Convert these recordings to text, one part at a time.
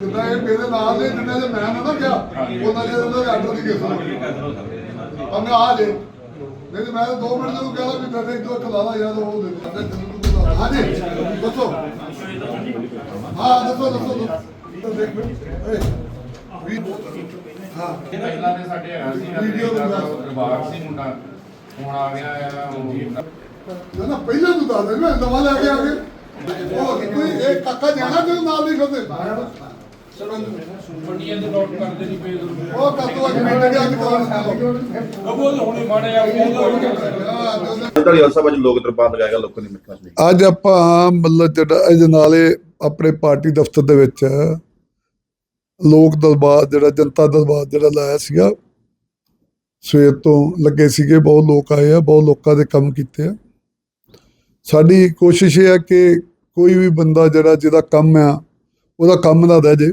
ਜਿੱਦਾਂ ਇਹ ਮੇਰੇ ਨਾਲ ਦੇ ਜਿੰਨੇ ਦੇ ਮੈਂ ਨਾ ਨਾ ਗਿਆ ਉਹਨਾਂ ਦੇ ਉਹਨਾਂ ਦੇ ਆਰਡਰ ਦੀ ਕਿਸ ਤਰ੍ਹਾਂ ਮੈਂ ਆ ਜੇ। ਨਹੀਂ ਤੇ ਮੈਂ ਤਾਂ 2 ਮਿੰਟ ਜਦੋਂ ਕਹਿੰਦਾ ਵੀ ਬੈਠੇ ਇੱਕ ਖਲਾ ਲਾ ਯਾਰ ਉਹ ਦੇ ਦੇ। ਹਾਂਜੀ ਦੱਸੋ। ਹਾਂ ਦੱਸੋ ਦੱਸੋ ਦੱਸੋ। ਦੇਖ ਏ ਵੀ ਹਾਂ। ਪਹਿਲਾਂ ਦੇ ਸਾਡੇ ਹੈਗਾ ਸੀ ਵੀਡੀਓ ਵੀਡੀਓ ਬਣਾ। ਦਰਬਾਰ ਸੀ ਮੁੰਡਾ। ਹੁਣ ਆ ਗਿਆ ਆ ਹੁਣ ਜੀ ਨਾ ਨਾ ਪਹਿਲਾਂ ਤੂੰ ਦੱਸ ਦੇ ਮੈਂ ਨਵਾਂ ਲੈ ਕੇ ਆ ਕੇ। ਉਹ ਕੋਈ ਇਹ ਕਾਕਾ ਜਾਣਾ ਤੇ ਨਾਲ ਨਹੀਂ ਫਿਰਦੇ ਮੰਡੀਆਂ ਦੇ ਨੋਟ ਕਰਦੇ ਨਹੀਂ ਪਏ ਉਹ ਕਾਕੂ ਅੱਜ ਮੀਟਿੰਗ ਅੱਜ ਕਰਾਉਣਾ ਕਬੂਲ ਹੁਣੇ ਮਾੜੇ ਆ ਢਾਲੀਵਾਲ ਸਾਹਿਬ ਅੱਜ ਲੋਕ ਦਰਬਾਰ ਲਗਾਏਗਾ ਲੋਕਾਂ ਦੀ ਮਿੱਠਾਂ ਲਈ ਅੱਜ ਆਪਾਂ ਮਤਲਬ ਜਿਹੜਾ ਇਹ ਨਾਲੇ ਆਪਣੇ ਪਾਰਟੀ ਦਫ਼ਤਰ ਦੇ ਵਿੱਚ ਲੋਕ ਦਰਬਾਰ ਜਿਹੜਾ ਜਨਤਾ ਦਰਬਾਰ ਜਿਹੜਾ ਲਾਇਆ ਸੀਗਾ ਸਵੇਰ ਤੋਂ ਲੱਗੇ ਸੀਗੇ ਬਹੁਤ ਲੋਕ ਆਏ ਆ ਬਹੁਤ ਲੋਕਾਂ ਦੇ ਕੰਮ ਕੀਤੇ ਆ। ਸਾਡੀ ਕੋਸ਼ਿਸ਼ ਇਹ ਹੈ ਕਿ ਕੋਈ ਵੀ ਬੰਦਾ ਜਿਹੜਾ ਜਿਹਦਾ ਕੰਮ ਆ ਉਹਦਾ ਕੰਮ ਨਾ ਰਹਿ ਜੇ।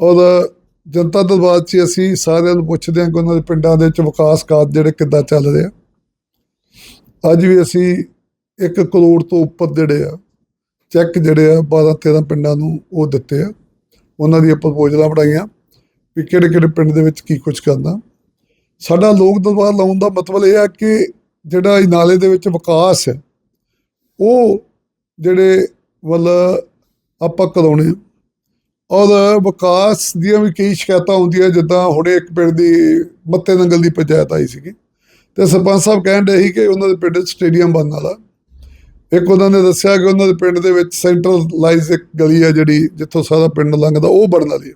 ਔਰ ਜਨਤਾ ਦਰਬਾਰ 'ਚ ਅਸੀਂ ਸਾਰਿਆਂ ਨੂੰ ਪੁੱਛਦੇ ਹਾਂ ਕਿ ਉਹਨਾਂ ਦੇ ਪਿੰਡਾਂ ਦੇ ਵਿੱਚ ਵਿਕਾਸ ਕਾਰਜ ਜਿਹੜੇ ਕਿੱਦਾਂ ਚੱਲ ਰਹੇ ਆ। ਅੱਜ ਵੀ ਅਸੀਂ 1 ਕਰੋੜ ਤੋਂ ਉੱਪਰ ਜਿਹੜੇ ਆ, ਚੈੱਕ ਜਿਹੜੇ ਆ 12 13 ਪਿੰਡਾਂ ਨੂੰ ਉਹ ਦਿੱਤੇ ਆ। ਉਹਨਾਂ ਦੀਆਂ ਪ੍ਰਪੋਜ਼ਲਾਂ ਬਣਾਈਆਂ ਵੀ ਕਿਹੜੇ ਕਿਹੜੇ ਪਿੰਡ ਦੇ ਵਿੱਚ ਕੀ ਕੁਝ ਕਰਨਾ। ਸਾਡਾ ਲੋਕ ਦਰਬਾਰ ਲਾਉਣ ਦਾ ਮਤਲਬ ਇਹ ਆ ਕਿ ਜਿਹੜਾ ਇਹ ਨਾਲੇ ਦੇ ਵਿੱਚ ਵਿਕਾਸ ਹੈ, ਉਹ ਜਿਹੜੇ ਵੱਲ ਆਪਾਂ ਕਰਾਉਣੇ ਆ। ਔਰ ਵਿਕਾਸ ਦੀਆਂ ਵੀ ਕਈ ਸ਼ਿਕਾਇਤਾਂ ਹੁੰਦੀਆਂ, ਜਿੱਦਾਂ ਹੁਣੇ ਇੱਕ ਪਿੰਡ ਦੀ ਮੱਤੇ ਨੰਗਲ ਦੀ ਪੰਚਾਇਤ ਆਈ ਸੀਗੀ। ਤੇ ਸਰਪੰਚ ਸਾਹਿਬ ਕਹਿਣ ਰਹੇ ਸੀ ਕਿ ਉਹਨਾਂ ਦੇ ਪਿੰਡ 'ਚ ਸਟੇਡੀਅਮ ਬਣਨ ਵਾਲਾ। ਇੱਕ ਉਹਨਾਂ ਨੇ ਦੱਸਿਆ ਕਿ ਉਹਨਾਂ ਦੇ ਪਿੰਡ ਦੇ ਵਿੱਚ ਸੈਂਟਰਲਾਈਜ਼ ਇੱਕ ਗਲੀ ਆ ਜਿਹੜੀ, ਜਿੱਥੋਂ ਸਾਰਾ ਪਿੰਡ ਲੰਘਦਾ, ਉਹ ਬਣਨ ਵਾਲੀ ਹੈ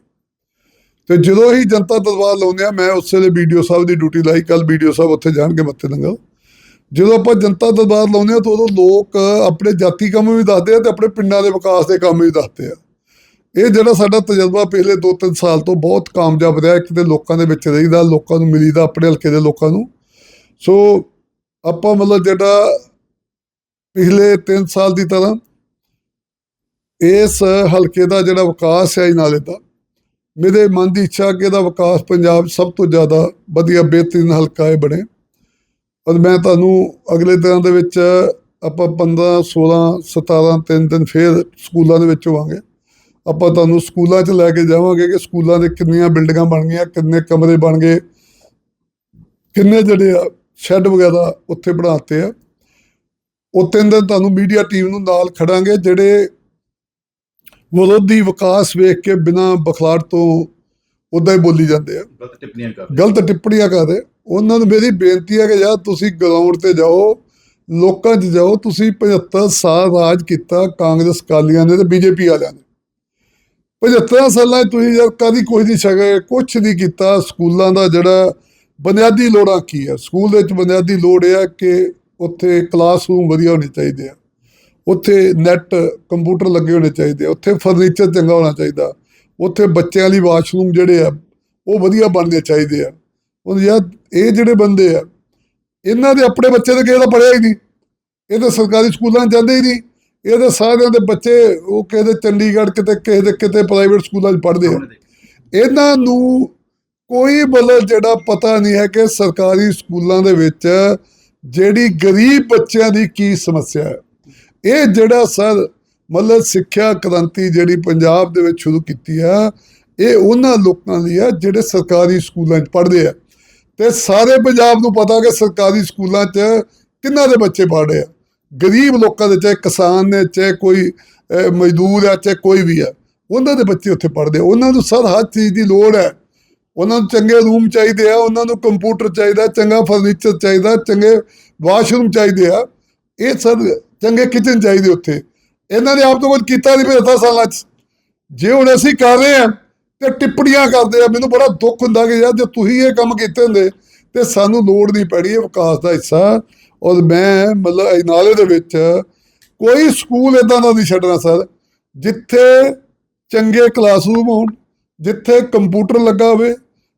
ਤੇ ਜਦੋਂ ਹੀ ਜਨਤਾ ਦਰਬਾਰ ਲਾਉਂਦੇ ਆ, ਮੈਂ ਉਸੇ ਵੇਲੇ ਵੀਡੀਓ ਸਾਹਿਬ ਦੀ ਡਿਊਟੀ ਲਾਈ ਕੱਲ ਵੀਡੀਓ ਸਾਹਿਬ ਉੱਥੇ ਜਾਣਗੇ ਮੱਥੇ ਨੰਗਲ। ਜਦੋਂ ਆਪਾਂ ਜਨਤਾ ਦਰਬਾਰ ਲਾਉਂਦੇ ਆ, ਤਾਂ ਉਦੋਂ ਲੋਕ ਆਪਣੇ ਜਾਤੀ ਕੰਮ ਵੀ ਦੱਸਦੇ ਆ ਤੇ ਆਪਣੇ ਪਿੰਡਾਂ ਦੇ ਵਿਕਾਸ ਦੇ ਕੰਮ ਵੀ ਦੱਸਦੇ ਆ। ਇਹ ਜਿਹੜਾ ਸਾਡਾ ਤਜਰਬਾ ਪਿਛਲੇ 2-3 ਸਾਲ ਤੋਂ ਬਹੁਤ ਕਾਮਯਾਬ ਰਿਹਾ, ਇੱਕ ਤੇ ਲੋਕਾਂ ਦੇ ਵਿੱਚ ਰਹੀਦਾ, ਲੋਕਾਂ ਨੂੰ ਮਿਲੀਦਾ, ਆਪਣੇ ਹਲਕੇ ਦੇ ਲੋਕਾਂ ਨੂੰ। ਸੋ ਆਪਾਂ ਮਤਲਬ ਜਿਹੜਾ ਪਿਛਲੇ 3 ਸਾਲ ਦੀ ਤਰ੍ਹਾਂ ਇਸ ਹਲਕੇ ਦਾ ਜਿਹੜਾ ਵਿਕਾਸ ਹੈ ਇਹ ਨਾਲੇ ਦਾ, ਮੇਰੇ ਮਨ ਦੀ ਇੱਛਾ ਕਿ ਇਹਦਾ ਵਿਕਾਸ ਪੰਜਾਬ ਸਭ ਤੋਂ ਜ਼ਿਆਦਾ ਵਧੀਆ, ਬਿਹਤਰੀਨ ਹਲਕਾ ਹੈ ਬਣੇ। ਔਰ ਮੈਂ ਤੁਹਾਨੂੰ ਅਗਲੇ ਦਿਨਾਂ ਦੇ ਵਿੱਚ ਆਪਾਂ 15 16 17 ਤਿੰਨ ਦਿਨ ਫੇਰ ਸਕੂਲਾਂ ਦੇ ਵਿੱਚ ਹੋਵਾਂਗੇ। ਆਪਾਂ ਤੁਹਾਨੂੰ ਸਕੂਲਾਂ 'ਚ ਲੈ ਕੇ ਜਾਵਾਂਗੇ ਕਿ ਸਕੂਲਾਂ ਦੇ ਕਿੰਨੀਆਂ ਬਿਲਡਿੰਗਾਂ ਬਣ ਗਈਆਂ ਕਿੰਨੇ ਕਮਰੇ ਬਣ ਗਏ ਕਿੰਨੇ ਜਿਹੜੇ ਆ ਸ਼ੈੱਡ ਵਗੈਰਾ ਉੱਥੇ ਬਣਾਤੇ ਆ। ਉਹ ਤਿੰਨ ਦਿਨ ਤੁਹਾਨੂੰ ਮੀਡੀਆ ਟੀਮ ਨੂੰ ਨਾਲ ਖੜਾਂਗੇ ਜਿਹੜੇ ਵਿਰੋਧੀ ਵਿਕਾਸ ਵੇਖ ਕੇ ਬਿਨਾਂ ਬਖਲਾੜ ਤੋਂ ਉਦਾਂ ਹੀ ਬੋਲੀ ਜਾਂਦੇ ਆ। ਗਲਤ ਟਿੱਪਣੀਆਂ ਕਰ ਗਲਤ ਟਿੱਪਣੀਆਂ ਕਰਦੇ ਉਹਨਾਂ ਨੂੰ ਮੇਰੀ ਬੇਨਤੀ ਹੈ ਕਿ ਯਾਰ ਤੁਸੀਂ ਗਰਾਊਂਡ ਤੇ ਜਾਓ ਲੋਕਾਂ 'ਚ ਜਾਓ ਤੁਸੀਂ 75 ਸਾਲ ਰਾਜ ਕੀਤਾ ਕਾਂਗਰਸ ਕਾਲੀਆਂ ਨੇ ਤੇ ਬੀਜੇਪੀ ਵਾਲਿਆਂ ਨੇ। 75 ਸਾਲਾਂ 'ਚ ਤੁਸੀਂ ਯਾਰ ਕਦੀ ਕੋਈ ਨਹੀਂ ਸਕੇ ਕੁਝ ਨਹੀਂ ਕੀਤਾ। ਸਕੂਲਾਂ ਦਾ ਜਿਹੜਾ ਬੁਨਿਆਦੀ ਲੋੜਾਂ ਕੀ ਆ? ਸਕੂਲ ਦੇ ਵਿੱਚ ਬੁਨਿਆਦੀ ਲੋੜ ਇਹ ਹੈ ਕਿ ਉੱਥੇ ਕਲਾਸਰੂਮ ਵਧੀਆ ਹੋਣੇ ਚਾਹੀਦੇ ਆ। ਉੱਥੇ ਨੈਟ ਕੰਪਿਊਟਰ ਲੱਗੇ ਹੋਣੇ ਚਾਹੀਦੇ ਆ। ਉੱਥੇ ਫਰਨੀਚਰ ਚੰਗਾ ਹੋਣਾ ਚਾਹੀਦਾ। ਉੱਥੇ ਬੱਚਿਆਂ ਲਈ ਵਾਸ਼ਰੂਮ ਜਿਹੜੇ ਆ, ਉਹ ਵਧੀਆ ਬਣਨੇ ਚਾਹੀਦੇ ਆ। ਉਹ ਯਾਰ ਇਹ ਜਿਹੜੇ ਬੰਦੇ ਆ, ਇਹਨਾਂ ਦੇ ਆਪਣੇ ਬੱਚੇ ਤਾਂ ਕਿਸੇ ਦਾ ਪੜਿਆ ਹੀ ਨਹੀਂ। ਇਹ ਤਾਂ ਸਰਕਾਰੀ ਸਕੂਲਾਂ ਜਾਂਦੇ ਹੀ ਨਹੀਂ। ਇਹ ਤਾਂ ਸਾਰਿਆਂ ਦੇ ਬੱਚੇ ਉਹ ਕਿਸੇ ਦੇ ਚੰਡੀਗੜ੍ਹ ਕਿਤੇ, ਕਿਸੇ ਦੇ ਕਿਤੇ ਪ੍ਰਾਈਵੇਟ ਸਕੂਲਾਂ 'ਚ ਪੜ੍ਹਦੇ ਆ। ਇਹਨਾਂ ਨੂੰ ਕੋਈ ਮਤਲਬ ਜਿਹੜਾ ਪਤਾ ਨਹੀਂ ਹੈ ਕਿ ਸਰਕਾਰੀ ਸਕੂਲਾਂ ਦੇ ਵਿੱਚ ਜਿਹੜੀ ਗਰੀਬ ਬੱਚਿਆਂ ਦੀ ਕੀ ਸਮੱਸਿਆ ਹੈ। ਇਹ ਜਿਹੜਾ ਸਰ ਮਤਲਬ ਸਿੱਖਿਆ ਕ੍ਰਾਂਤੀ ਜਿਹੜੀ ਪੰਜਾਬ ਦੇ ਵਿੱਚ ਸ਼ੁਰੂ ਕੀਤੀ ਆ ਇਹ ਉਹਨਾਂ ਲੋਕਾਂ ਲਈ ਆ ਜਿਹੜੇ ਸਰਕਾਰੀ ਸਕੂਲਾਂ 'ਚ ਪੜ੍ਹਦੇ ਆ। ਤੇ ਸਾਰੇ ਪੰਜਾਬ ਨੂੰ ਪਤਾ ਕਿ ਸਰਕਾਰੀ ਸਕੂਲਾਂ 'ਚ ਕਿੰਨਾ ਦੇ ਬੱਚੇ ਪੜ੍ਹ ਰਹੇ ਆ। ਗਰੀਬ ਲੋਕਾਂ ਦੇ, ਚਾਹੇ ਕਿਸਾਨ ਨੇ, ਚਾਹੇ ਕੋਈ ਮਜ਼ਦੂਰ ਆ, ਚਾਹੇ ਕੋਈ ਵੀ ਆ, ਉਹਨਾਂ ਦੇ ਬੱਚੇ ਉੱਥੇ ਪੜ੍ਹਦੇ ਉਹਨਾਂ ਨੂੰ ਸਰ ਹਰ ਚੀਜ਼ ਦੀ ਲੋੜ ਹੈ। ਉਹਨਾਂ ਨੂੰ ਚੰਗੇ ਰੂਮ ਚਾਹੀਦੇ ਆ, ਉਹਨਾਂ ਨੂੰ ਕੰਪਿਊਟਰ ਚਾਹੀਦਾ, ਚੰਗਾ ਫਰਨੀਚਰ ਚਾਹੀਦਾ, ਚੰਗੇ ਵਾਸ਼ਰੂਮ ਚਾਹੀਦੇ ਆ। ਇਹ ਸਰ ਚੰਗੇ ਕਿਚਨ ਚਾਹੀਦੇ ਉੱਥੇ। ਇਹਨਾਂ ਨੇ ਆਪ ਤੋਂ ਕੁਝ ਕੀਤਾ ਨਹੀਂ ਪਿਛਲੇ ਸਾਲਾਂ 'ਚ। ਜੇ ਹੁਣ ਅਸੀਂ ਕਰ ਰਹੇ ਆ ਤੇ ਟਿੱਪਣੀਆਂ ਕਰਦੇ ਆ, ਮੈਨੂੰ ਬੜਾ ਦੁੱਖ ਹੁੰਦਾ ਕਿ ਯਾਰ ਜੇ ਤੁਸੀਂ ਇਹ ਕੰਮ ਕੀਤੇ ਹੁੰਦੇ, ਤੇ ਸਾਨੂੰ ਲੋੜ ਨਹੀਂ ਪੈਣੀ, ਇਹ ਵਿਕਾਸ ਦਾ ਹਿੱਸਾ। ਔਰ ਮੈਂ ਮਤਲਬ ਇਹ ਨਾਲੇ ਦੇ ਵਿੱਚ ਕੋਈ ਸਕੂਲ ਇਦਾਂ ਦਾ ਨਹੀਂ ਛੱਡਣਾ ਸਰ, ਜਿੱਥੇ ਚੰਗੇ ਕਲਾਸਰੂਮ ਹੋਣ, ਜਿੱਥੇ ਕੰਪਿਊਟਰ ਲੱਗਾ ਹੋਵੇ,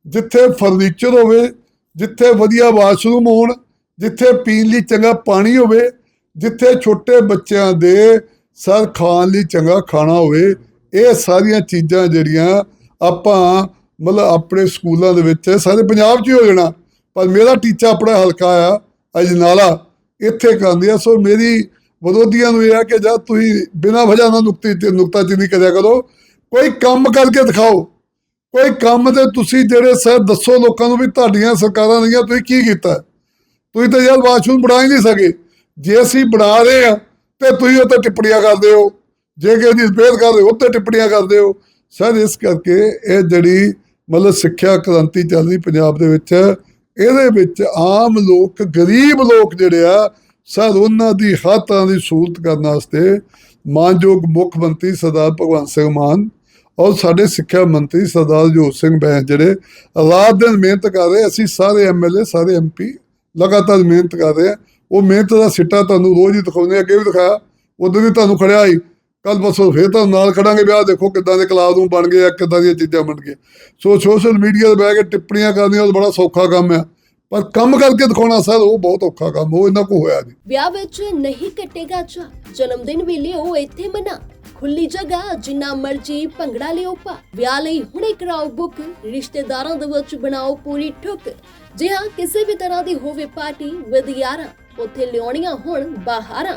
ਜਿੱਥੇ ਫਰਨੀਚਰ ਹੋਵੇ, ਜਿੱਥੇ ਵਧੀਆ ਵਾਸ਼ਰੂਮ ਹੋਣ, ਜਿੱਥੇ ਪੀਣ ਲਈ ਚੰਗਾ ਪਾਣੀ ਹੋਵੇ, ਜਿੱਥੇ ਛੋਟੇ ਬੱਚਿਆਂ ਦੇ ਸਰ ਖਾਣ ਲਈ ਚੰਗਾ ਖਾਣਾ ਹੋਵੇ, ਇਹ ਸਾਰੀਆਂ ਚੀਜ਼ਾਂ ਜਿਹੜੀਆਂ ਆਪਾਂ ਮਤਲਬ ਆਪਣੇ ਸਕੂਲਾਂ ਦੇ ਵਿੱਚ ਸਾਰੇ ਪੰਜਾਬ 'ਚ ਹੀ ਹੋ ਜਾਣਾ, ਪਰ ਮੇਰਾ ਟੀਚਾ ਆਪਣਾ ਹਲਕਾ ਆ ਅਜਨਾਲਾ ਇੱਥੇ ਕਰਦੇ ਆ। ਸੋ ਮੇਰੀ ਵਿਰੋਧੀਆਂ ਨੂੰ ਇਹ ਆ ਕਿ ਜਦ ਤੁਸੀਂ ਬਿਨਾਂ ਵਜ੍ਹਾ ਨਾਲ ਨੁਕਤੇ ਤੇ ਨੁਕਤਾਚੀਨੀ ਕਰਿਆ ਕਰੋ। ਕੋਈ ਕੰਮ ਕਰਕੇ ਦਿਖਾਓ। ਕੋਈ ਕੰਮ ਤੇ ਤੁਸੀਂ ਜਿਹੜੇ ਸਰ ਦੱਸੋ ਲੋਕਾਂ ਨੂੰ ਵੀ ਤੁਹਾਡੀਆਂ ਸਰਕਾਰਾਂ ਦੀਆਂ ਤੁਸੀਂ ਕੀ ਕੀਤਾ? ਤੁਸੀਂ ਤਾਂ ਯਾਰ ਵਾਸ਼ਰੂਮ ਬਣਾ ਹੀ ਨਹੀਂ ਸਕੇ। ਜੇ ਅਸੀਂ ਬਣਾ ਰਹੇ ਆ, ਤੇ ਤੁਸੀਂ ਉੱਤੇ ਟਿੱਪਣੀਆਂ ਕਰਦੇ ਹੋ। ਜੇ ਕਿਸੇ ਦੀ ਰਿਪੇਅਰ ਕਰ ਰਹੇ ਹੋ ਉੱਤੇ ਟਿੱਪਣੀਆਂ ਕਰਦੇ ਹੋ। ਸਰ, ਇਸ ਕਰਕੇ ਇਹ ਜਿਹੜੀ ਮਤਲਬ ਸਿੱਖਿਆ ਕ੍ਰਾਂਤੀ ਚੱਲ ਰਹੀ ਪੰਜਾਬ ਦੇ ਵਿੱਚ ਇਹਦੇ ਵਿੱਚ ਆਮ ਲੋਕ, ਗਰੀਬ ਲੋਕ ਜਿਹੜੇ ਆ, ਸਰ, ਉਹਨਾਂ ਦੀ ਹਰ ਦੀ ਸਹੂਲਤ ਕਰਨ ਵਾਸਤੇ ਮਾਨਯੋਗ ਮੁੱਖ ਮੰਤਰੀ ਸਰਦਾਰ ਭਗਵੰਤ ਸਿੰਘ ਮਾਨ ਔਰ ਸਾਡੇ ਸਿੱਖਿਆ ਮੰਤਰੀ ਸਰਦਾਰ ਜੋਤ ਸਿੰਘ ਬੈਂਸ ਜਿਹੜੇ ਰਾਤ ਦਿਨ ਮਿਹਨਤ ਕਰ ਰਹੇ ਅਸੀਂ ਸਾਰੇ ਐਮਐਲਏ ਸਾਰੇ ਐਮਪੀ ਲਗਾਤਾਰ ਮਿਹਨਤ ਕਰ ਰਹੇ ਆ। ਉਹ ਮਿਹਨਤ ਦਾ ਸਿੱਟਾ ਤੁਹਾਨੂੰ ਰੋਜ਼ ਹੀ ਦਿਖਾਉਂਦੇ ਆ। ਅੱਗੇ ਵੀ ਦਿਖਾਇਆ। ਉਦੋਂ ਵੀ ਤੁਹਾਨੂੰ ਖੜਿਆ ਹੀ ਕੱਲ ਬਸੋ ਫੇਰ ਤੁਹਾਨੂੰ ਨਾਲ ਖੜਾਂਗੇ ਵੀ ਦੇਖੋ ਕਿੱਦਾਂ ਦੇ ਕਲਾਸਰੂਮ ਬਣ ਗਏ ਆ, ਕਿੱਦਾਂ ਦੀਆਂ ਚੀਜ਼ਾਂ ਬਣ ਗਈਆਂ। ਸੋ ਸੋਸ਼ਲ ਮੀਡੀਆ ਤੇ ਬਹਿ ਕੇ ਟਿੱਪਣੀਆਂ ਕਰਨੀਆਂ ਉਹ ਬੜਾ ਸੌਖਾ ਕੰਮ ਆ। ਪਰ ਕੰਮ ਕਰਕੇ ਦਿਖਾਉਣਾ ਸਰ, ਉਹ ਬਹੁਤ ਔਖਾ ਕੰਮ, ਉਹ ਇਹਨਾਂ ਕੋ ਹੋਇਆ ਨਹੀਂ ਵਿਆਹ ਵਿੱਚ ਨਹੀਂ ਕੱਟੇਗਾ ਚਾ ਜਨਮ ਦਿਨ ਵੀ ਲਿਓ ਇੱਥੇ ਮਨਾ। ਖੁੱਲੀ ਜਗ੍ਹਾ, ਜਿੰਨਾ ਮਰਜ਼ੀ ਭੰਗੜਾ ਲਿਓ ਪਾ ਵਿਆਹ ਲਈ ਹੁਣੇ ਕਰਾਓ ਬੁੱਕ ਰਿਸ਼ਤੇਦਾਰਾਂ ਦੇ ਵਿੱਚ ਬਣਾਓ ਪੂਰੀ ਠੁੱਕ। ਜੇ ਹਾਂ ਕਿਸੇ ਵੀ ਤਰ੍ਹਾਂ ਦੀ ਹੋਵੇ ਪਾਰਟੀ ਵਿਦ ਯਾਰਾਂ ਉੱਥੇ ਲਿਆਉਣੀਆਂ ਹੁਣ ਬਾਹਰਾਂ।